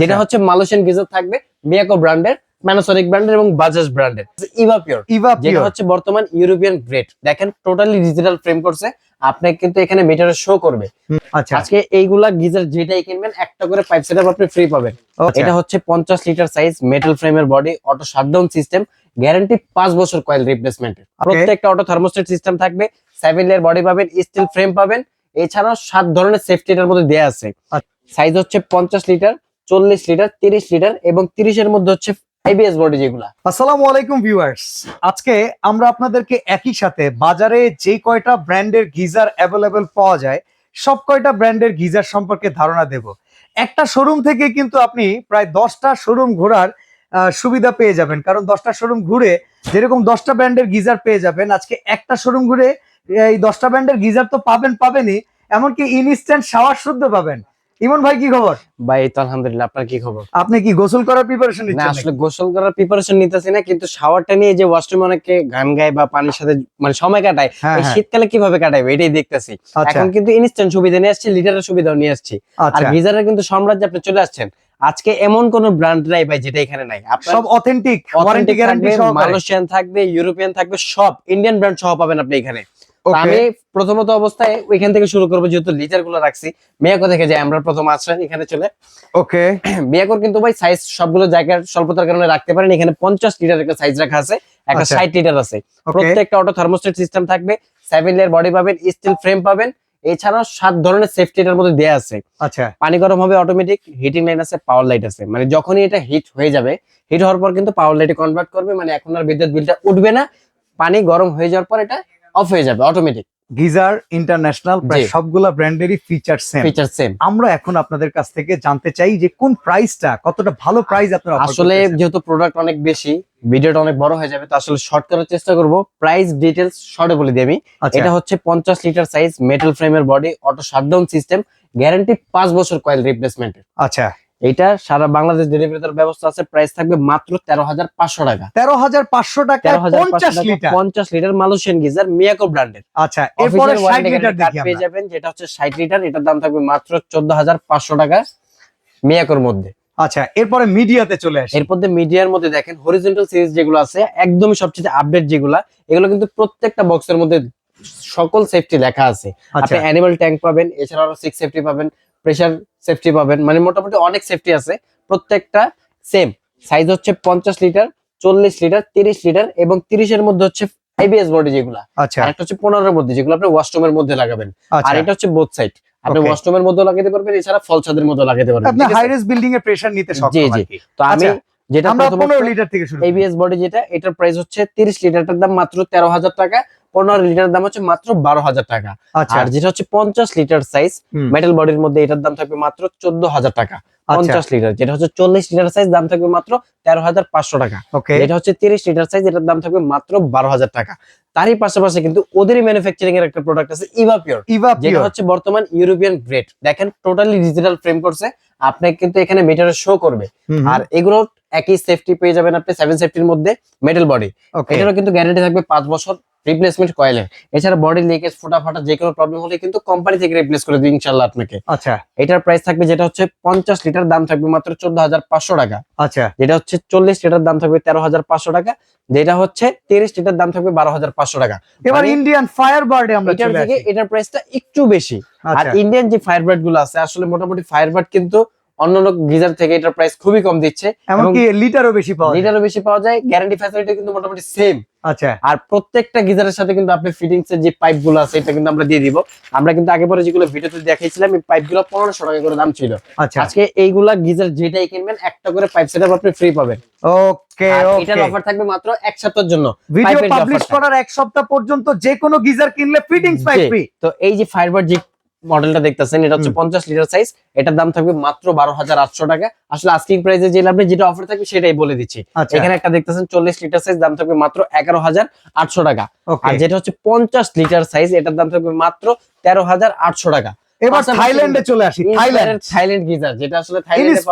যেটা হচ্ছে Malaysian geyser থাকবে মিয়াকো ব্র্যান্ডের প্যানাসোনিক ব্র্যান্ডের এবং বাজাজ ব্র্যান্ডের ইভা পিওর ইভা যেটা হচ্ছে বর্তমান ইউরোপিয়ান গ্রেড দেখেন টোটালি ডিজিটাল ফ্রেম করছে। আপনি কিন্তু এখানে মিটারে শো করবে। আচ্ছা। আজকে এইগুলা গিজার যেটাই কিনবেন একটা করে পাইপ সেটআপ আপনি ফ্রি পাবেন। আচ্ছা। এটা হচ্ছে পঞ্চাশ লিটার সাইজ মেটাল ফ্রেমের body auto shutdown system guarantee পাঁচ বছর কয়েল রিপ্লেসমেন্টের প্রত্যেকটা অটো থার্মোস্টেট সিস্টেম থাকবে সেভেন লেয়ার বডি পাবেন স্টিল ফ্রেম পাবেন। এছাড়াও সাত ধরনের সেফটি এটার মধ্যে দেয়া আছে। আচ্ছা। সাইজ হচ্ছে পঞ্চাশ লিটার চল্লিশ লিটার, তিরিশ লিটার এবং তিরিশের মধ্যে হচ্ছে আইবিএস বডি যেগুলা। আসসালামু আলাইকুম ভিউয়ার্স আজকে আমরা আপনাদেরকে একই সাথে বাজারে যে কয়টা ব্র্যান্ডের গিজার অ্যাভেলেবেল পাওয়া যায়, সব কয়টা ব্র্যান্ডের গিজার সম্পর্কে ধারণা একটা শোরুম থেকে কিন্তু আপনি প্রায় দশটা শোরুম ঘোরার সুবিধা পেয়ে যাবেন। কারণ দশটা শোরুম ঘুরে যেরকম দশটা ব্র্যান্ডের গিজার পেয়ে যাবেন, আজকে একটা শোরুম ঘুরে এই দশটা ব্র্যান্ডের গিজার তো পাবেন, পাবেনই। এমনকি ইনস্ট্যান্ট শাওয়ার শুদ্ধ পাবেন। ইমন ভাই কি খবর? ভাই তো আলহামদুলিল্লাহ আপনার কি খবর? আপনি কি গোসল করার প্রিপারেশন না আসলে গোসল করার প্রিপারেশন নিতেছি না কিন্তু শাওয়ারটা নিয়ে যে ওয়াশরুমে অনেকে গান গায় বা পানির সাথে মানে সময় কাটায় হ্যাঁ এই হ্যাঁ। শীতকালে কীভাবে কাটাবে এটাই দেখতেছি। আচ্ছা। এখন কিন্তু ইনস্ট্যান্ট সুবিধা নিয়ে আসছি লিটারের সুবিধাও নিয়ে আসছি। আর আচ্ছা। গিজারের কিন্তু সাম্রাজ্যে আপনি চলে আসছেন। আজকে এমন কোন ব্র্যান্ড নাই ভাই যেটা এখানে নাই। সব অথেন্টিক ওয়ারেন্টি গ্যারান্টি সহকারে। মালয়েশিয়ান থাকবে ইউরোপিয়ান থাকবে সব ইন্ডিয়ান ব্র্যান্ড সহ পাবেন আপনি এখানে. আমি প্রথমত অবস্থায় ওইখান থেকে শুরু করব যেহেতু লিটারগুলো রাখছি। মিয়াকো থেকে যাই আমরা প্রথম আসছেন এখানে চলে। ওকে মিয়াকোর কিন্তু ভাই সাইজ সবগুলো জায়গার স্বল্পতার কারণে রাখতে পারেন। এখানে পঞ্চাশ লিটার একটা সাইজ রাখা আছে একটা আচ্ছা। ষাট লিটার আছে। প্রত্যেকটা অটো থার্মোস্টেট সিস্টেম থাকবে সেভেন লেয়ার বডি পাবেন স্টিল ফ্রেম পাবেন এছাড়াও সাত ধরনের সেফটি এটার মধ্যে দেয়া আছে। আচ্ছা। পানি গরম হবে অটোমেটিক হিটিং লাইন আছে পাওয়ার লাইট আছে। মানে যখনই এটা হিট হয়ে যাবে হিট হওয়ার পর কিন্তু পাওয়ার লাইটে কনভার্ট করবে মানে এখন আর বিদ্যুৎ বিলটা উঠবে না। পানি গরম হয়ে যাওয়ার পর এটা অফ হয়ে যাবে অটোমেটিক গিজার ইন্টারন্যাশনাল প্রায়। সবগুলা ব্র্যান্ডেরই ফিচার সেম ফিচার সেম আমরা এখন আপনাদের কাছ থেকে জানতে চাই যে কোন প্রাইসটা কতটা ভালো প্রাইস আপনারা আসলে যেহেতু প্রোডাক্ট অনেক বেশি ভিডিওটা অনেক বড় হয়ে যাবে তো আসলে শর্ট করার চেষ্টা করব। প্রাইস ডিটেলস শর্টে বলে দিই আমি। আচ্ছা। এটা হচ্ছে পঞ্চাশ লিটার সাইজ মেটাল ফ্রেমের body auto shutdown system guarantee পাঁচ বছর কয়েল রিপ্লেসমেন্টের আচ্ছা। এটা সারা বাংলাদেশ ডেলিভারি দেওয়ার ব্যবস্থা আছে। প্রাইস থাকবে মাত্র তেরো হাজার পাঁচশো টাকা। তেরো হাজার পাঁচশো টাকা পঞ্চাশ লিটার পঞ্চাশ গিজার মিয়াকো ব্র্যান্ডের। আচ্ছা এরপরে পেয়ে যাবেন যেটা হচ্ছে ষাট লিটার এটার দাম থাকবে মাত্র চোদ্দ হাজার পাঁচশো টাকা মিয়াকোর মধ্যে। আচ্ছা এরপরে মিডিয়াতে চলে আসে। এরপর মিডিয়ার মধ্যে দেখেন হরিজেন্টাল সিরিজ যেগুলো আছে একদমই সবচেয়ে আপডেট যেগুলা এগুলো কিন্তু প্রত্যেকটা বক্সের মধ্যে সকল সেফটি লেখা আছে। আচ্ছা। আপনি অ্যানিমাল ট্যাঙ্ক পাবেন এছাড়াও সিক্স সেফটি পাবেন। প্রেসার সেফটি পাবেন। মানে মোটামুটি অনেক সেফটি আছে। প্রত্যেকটা সেম সাইজ হচ্ছে পঞ্চাশ লিটার চল্লিশ লিটার তিরিশ লিটার এবং তিরিশের মধ্যে হচ্ছে আইবিএস বডি যেগুলা। আচ্ছা। একটা হচ্ছে পনেরোর মধ্যে যেগুলো আপনি ওয়াশরুমের মধ্যে লাগাবেন। আর আচ্ছা এটা হচ্ছে বোথ সাইড আপনি. ওয়াশরুমের মধ্যে লাগাতে পারবেন এছাড়া ফলছাদের মধ্যে লাগাতে পারবেন। আপনি হাই রেস বিল্ডিং এর প্রেসার নিতে জি, সক্ষম জি। আর কি। তো আমি আচ্ছা, যেটা আমরা প্রথমত- পনেরো লিটার থেকে শুরু এবিএস বডি যেটা এটার প্রাইস হচ্ছে তিরিশ লিটারটার দাম মাত্র তেরো হাজার টাকা। পনেরো লিটার দাম হচ্ছে মাত্র বারো হাজার টাকা। আচ্ছা। আর যেটা হচ্ছে পঞ্চাশ লিটার সাইজ মেটাল বডির মধ্যে এটার দাম থাকবে মাত্র চোদ্দ হাজার টাকা। আচ্ছা। পঞ্চাশ লিটার যেটা হচ্ছে চল্লিশ লিটার সাইজ দাম থাকবে মাত্র তেরো হাজার পাঁচশো টাকা। যেটা হচ্ছে তিরিশ লিটার সাইজ এটার দাম থাকবে মাত্র বারো হাজার টাকা। তারই পাশাপাশি কিন্তু ওদেরই ম্যানুফ্যাকচারিং এর একটা প্রোডাক্ট আছে ইভা পিওর যেটা হচ্ছে বর্তমান ইউরোপিয়ান গ্রেড দেখেন টোটালি ডিজিটাল ফ্রেম করছে। আপনি কিন্তু এখানে মিটারে শো করবে। আর এগুলো একই সেফটি পেয়ে যাবেন আপনি সেভেন সেফটির মধ্যে মেটাল বডি এটারও কিন্তু গ্যারান্টি থাকবে পাঁচ বছর রিপ্লেসমেন্ট কয়েলের এছাড়া বডি লিকেজ ফোটা ফাটা যে কোনো প্রবলেম হলে কিন্তু কোম্পানি থেকে রিপ্লেস করে দিই ইনশাল্লাহ আপনাকে। আচ্ছা। এটার প্রাইস থাকবে যেটা হচ্ছে পঞ্চাশ লিটার দাম থাকবে মাত্র চোদ্দ হাজার পাঁচশো টাকা। আচ্ছা। যেটা হচ্ছে চল্লিশ লিটার দাম থাকবে তেরো হাজার পাঁচশো টাকা। যেটা হচ্ছে তিরিশ লিটার দাম থাকবে বারো হাজার পাঁচশো টাকা। এবার ইন্ডিয়ান ফায়ার বার্ডে আমরা এটার থেকে এটার প্রাইসটা একটু বেশি। আর আচ্ছা। ইন্ডিয়ান যে ফায়ারবার্ডগুলো আছে আসলে মোটামুটি ফায়ারবার্ড কিন্তু অন্যান্য গিজার থেকে এটার প্রাইস খুবই কম দিচ্ছে এমনকি লিটারও বেশি পাওয়া যায়। লিটারও বেশি পাওয়া যায়। গ্যারান্টি ফ্যাসিলিটি কিন্তু মোটামুটি সেম আচ্ছা। আর প্রত্যেকটা গিজারের সাথে কিন্তু আপনি ফিটিংস এর যে পাইপগুলো আছে এটা কিন্তু আমরা দিয়ে দিব। আমরা কিন্তু আগে পরে যেগুলো ভিডিওতে দেখাইছিলাম এই পাইপগুলো পনেরোশো টাকা করে দাম ছিল। আচ্ছা। আজকে এইগুলা গিজার যেটাই কিনবেন একটা করে পাইপ সেটআপ আপনি ফ্রি পাবেন। ওকে এটার অফার থাকবে মাত্র এক সপ্তাহের জন্য। ভিডিও পাবলিশ করার এক সপ্তাহ পর্যন্ত যে কোনো গিজার কিনলে ফিটিংস পাইপ ফ্রি তো এই যে ফাইবার যে মডেলটা দেখতেছেন এটা হচ্ছে পঞ্চাশ লিটার সাইজ এটার দাম থাকবে মাত্র বারো হাজার আটশো টাকা। আসলে আস্কিং প্রাইসে যে আপনি যেটা অফার থাকবে সেটাই বলে দিচ্ছি। আচ্ছা। এখানে একটা দেখতেছেন চল্লিশ লিটার সাইজ দাম থাকবে মাত্র এগারো হাজার আটশো টাকা। আর যেটা হচ্ছে পঞ্চাশ লিটার সাইজ এটার দাম থাকবে মাত্র তেরো হাজার আটশো টাকা। এবার থাইল্যান্ডে চলে আসি থাইল্যান্ড। থাইল্যান্ড গিজার যেটা আসলে থাইল্যান্ডে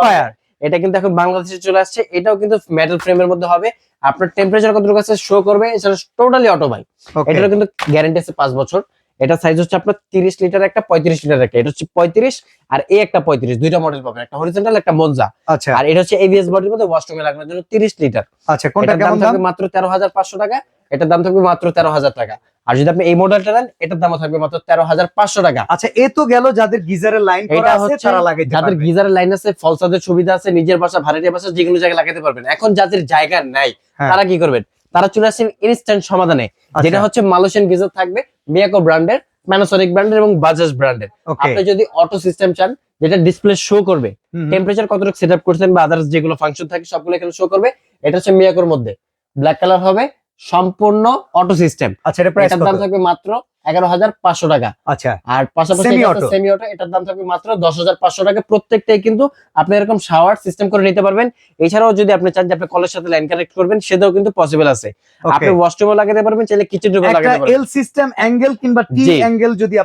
এটা কিন্তু এখন বাংলাদেশে চলে আসছে এটাও কিন্তু মেটাল ফ্রেমের মধ্যে হবে। আপনার টেম্পারেচার কতটুকু আছে শো করবে এছাড়া টোটালি অটো বাই এটারও কিন্তু গ্যারান্টি আছে পাঁচ বছর। এটা সাইজ হচ্ছে আপনার তিরিশ লিটার একটা পঁয়ত্রিশ লিটার একটা। এটা হচ্ছে পঁয়ত্রিশ আর এই একটা পঁয়ত্রিশ দুইটা মডেল পাবেন। একটা হরিজেন্টাল একটা মনজা আচ্ছা। আর এটা হচ্ছে এবিএস বডির মধ্যে ওয়াশরুমে লাগানোর জন্য তিরিশ লিটার আচ্ছা কোনটা এটার দাম কেমন দাম? থাকবে মাত্র তেরো হাজার পাঁচশো টাকা। এটার দাম থাকবে মাত্র তেরো হাজার টাকা। আর যদি আপনি এই মডেলটা নেন এটার দাম থাকবে মাত্র তেরো হাজার পাঁচশো টাকা। আচ্ছা এ তো গেল যাদের গিজারের লাইন করা এটা আছে হচ্ছে যাদের গিজারের লাইন আছে ফলসাদের সুবিধা আছে নিজের বাসা ভাড়াটিয়া বাসা যে কোনো জায়গায় লাগাতে পারবেন। এখন যাদের জায়গা নাই হ্যাঁ। তারা কি করবেন? তারা চলে আসছেন ইনস্ট্যান্ট সমাধানে আচ্ছা, যেটা হচ্ছে মালয়েশিয়ান গিজার থাকবে মিয়াকো ব্র্যান্ডের প্যানাসোনিক ব্র্যান্ডের এবং বাজাজ ব্র্যান্ডের আপনি যদি অটো সিস্টেম চান যেটা ডিসপ্লে শো করবে টেম্পারেচার কতটুকু সেট আপ করছেন বা আদার্স যেগুলো ফাংশন থাকে সবগুলো এখানে শো করবে। এটা হচ্ছে মিয়াকোর মধ্যে। ব্ল্যাক কালার হবে সম্পূর্ণ অটো সিস্টেম আচ্ছা এটা প্রাইস দাম থাকবে মাত্র এগারো হাজার পাঁচশো টাকা। আচ্ছা। আর পাশাপাশি সেমি অটো এটার দাম থাকবে মাত্র দশ হাজার পাঁচশো টাকা। প্রত্যেকটাই কিন্তু আপনি এরকম শাওয়ার সিস্টেম করে নিতে পারবেন। এছাড়াও যদি আপনি চান যে আপনি কলের সাথে লাইন কানেক্ট করবেন সেটাও কিন্তু পসিবল আছে। আপনি ওয়াশরুমও লাগাতে পারবেন চাইলে কিচেন রুমও লাগাতে পারবেন। এল সিস্টেম অ্যাঙ্গেল কিংবা টি অ্যাঙ্গেল যদি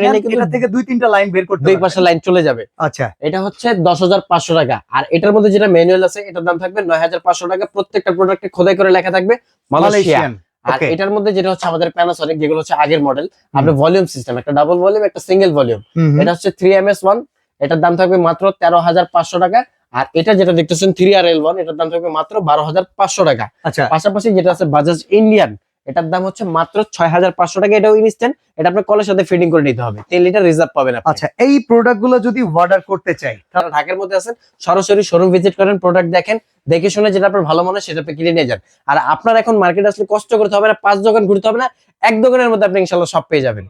নিলে কিন্তু এটা থেকে দুই তিনটা লাইন বের করতে দুই। পাশে লাইন চলে যাবে। আচ্ছা। এটা হচ্ছে দশ হাজার পাঁচশো টাকা। আর এটার মধ্যে যেটা ম্যানুয়াল আছে এটার দাম থাকবে নয় হাজার পাঁচশো টাকা। প্রত্যেকটা প্রোডাক্টে খোদাই করে লেখা থাকবে মালয়েশিয়ান আর এটার মধ্যে যেটা হচ্ছে আমাদের প্যানাসনিক যেগুলো হচ্ছে আগের মডেল আপনি ভলিউম সিস্টেম একটা ডাবল ভলিউম একটা সিঙ্গেল ভলিউম এটা হচ্ছে থ্রি এম এস ওয়ান এটার দাম থাকবে মাত্র তেরো হাজার পাঁচশো টাকা। আর এটা যেটা দেখতেছেন থ্রি আর এল ওয়ান এটার দাম থাকবে মাত্র বারো হাজার পাঁচশো টাকা। আচ্ছা। পাশাপাশি যেটা আছে বাজাজ ইন্ডিয়ান এটার দাম হচ্ছে মাত্র ছয় হাজার পাঁচশো টাকা এটাও ইনস্ট্যান্ট এটা আপনার কলের সাথে ফিটিং করে নিতে হবে। তেল লিটার রিজার্ভ পাবেন না আচ্ছা এই প্রোডাক্টগুলো যদি অর্ডার করতে চাই তারা ঢাকার মধ্যে আছেন সরাসরি শোরুম ভিজিট করেন প্রোডাক্ট দেখেন দেখে শুনে যেটা আপনার ভালো মনে হয় সেটা আপনি কিনে নিয়ে যান। আর আপনার এখন মার্কেট আসলে কষ্ট করতে হবে না পাঁচ দোকান ঘুরতে হবে না এক দোকানের মধ্যে আপনি ইনশাল্লাহ সব পেয়ে যাবেন।